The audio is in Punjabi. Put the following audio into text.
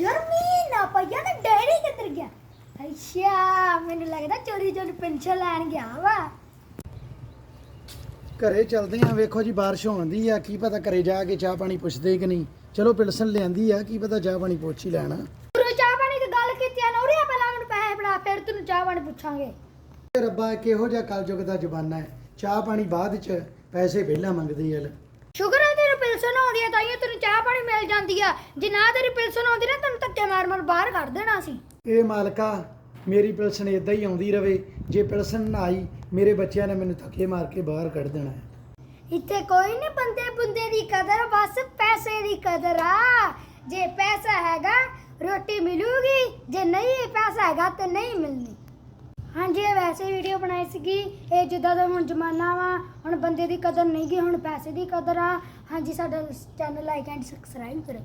ਯਾਰ ਮਹੀਨਾ ਪਈਆ ਤੇ ਡੈਡੀ ਕਿੱਧਰ ਗਿਆ? ਅੱਛਾ ਮੈਨੂੰ ਲੱਗਦਾ ਚੋਰੀ ਚੋਰੀ ਪੈਨਸ਼ਨ ਲੈਣ ਗਿਆ ਵਾ। ਘਰੇ ਚਲਦੇ ਆ ਵੇਖੋ ਜੀ ਬਾਰਿਸ਼ ਹੋਣਦੀ ਆ ਕੀ ਪਤਾ ਘਰੇ ਜਾ ਕੇ ਚਾਹ ਪਾਣੀ ਪੁੱਛਦੇ ਕਿ ਨਹੀਂ। ਚਲੋ ਪਿਲਸਨ ਲਿਆਂਦੀ ਆ ਕੀ ਪਤਾ ਚਾਹ ਪਾਣੀ ਪੁੱਛ ਹੀ ਲੈਣਾ। ਤੂੰ ਚਾਹ ਪਾਣੀ ਦੀ ਗੱਲ ਕੀਤੀ ਆ ਨੌਰੀਆ ਪਹਿਲਾਂ ਮੈਨੂੰ ਪੈਸੇ ਫੜਾ ਫਿਰ ਤੈਨੂੰ ਚਾਹ ਪਾਣੀ ਪੁੱਛਾਂਗੇ। ਇਹ ਰੱਬਾ ਕਿਹੋ ਜਿਹਾ ਕਲਯੁਗ ਦਾ ਜ਼ਮਾਨਾ ਹੈ। ਚਾਹ ਪਾਣੀ ਬਾਅਦ ਚ ਪੈਸੇ ਪਹਿਲਾਂ ਮੰਗਦੇ ਆ। ਸ਼ੁਕਰ ਹੈ ਤੇਰੀ ਪਿਲਸਨ ਆਉਂਦੀ ਹੈ ਤਾਂ ਹੀ ਤੈਨੂੰ ਪਾਣੀ ਮਿਲ ਜਾਂਦੀ ਆ। ਜੇ ਨਾ ਤੇਰੀ ਪਿਲਸਨ ਆਉਂਦੀ ਨਾ ਤੈਨੂੰ ਧੱਕੇ ਮਾਰ ਮਾਰ ਬਾਹਰ ਕੱਢ ਦੇਣਾ ਸੀ। ਇਹ ਮਾਲਕਾ ਮੇਰੀ ਪਿਲਸਨ ਇਦਾਂ ਹੀ ਆਉਂਦੀ ਰਵੇ। ਜੇ ਪਿਲਸਨ ਨਾ ਆਈ ਮੇਰੇ ਬੱਚਿਆਂ ਨੇ ਮੈਨੂੰ ਧੱਕੇ ਮਾਰ ਕੇ ਬਾਹਰ ਕੱਢ ਦੇਣਾ ਹੈ। ਇੱਥੇ ਕੋਈ ਨਹੀਂ ਬੰਦੇ ਬੁੰਦੇ ਦੀ ਕਦਰ ਬਸ ਪੈਸੇ ਦੀ ਕਦਰ ਆ। ਜੇ ਪੈਸਾ ਹੈਗਾ ਰੋਟੀ ਮਿਲੂਗੀ। ਜੇ ਨਹੀਂ ਪੈਸਾ ਹੈਗਾ ਤੇ ਨਹੀਂ ਮਿਲਣੀ। ਹਾਂਜੀ, ਇਹ ਵੈਸੇ ਵੀਡੀਓ ਬਣਾਈ ਸੀਗੀ। ਇਹ ਜਿੱਦਾਂ ਦਾ ਹੁਣ ਜ਼ਮਾਨਾ ਵਾ, ਹੁਣ ਬੰਦੇ ਦੀ ਕਦਰ ਨਹੀਂ ਗਈ ਹੁਣ ਪੈਸੇ ਦੀ ਕਦਰ ਆ। ਹਾਂਜੀ, ਸਾਡਾ ਚੈਨਲ ਲਾਈਕ ਐਂਡ ਸਬਸਕ੍ਰਾਈਬ ਕਰੋ।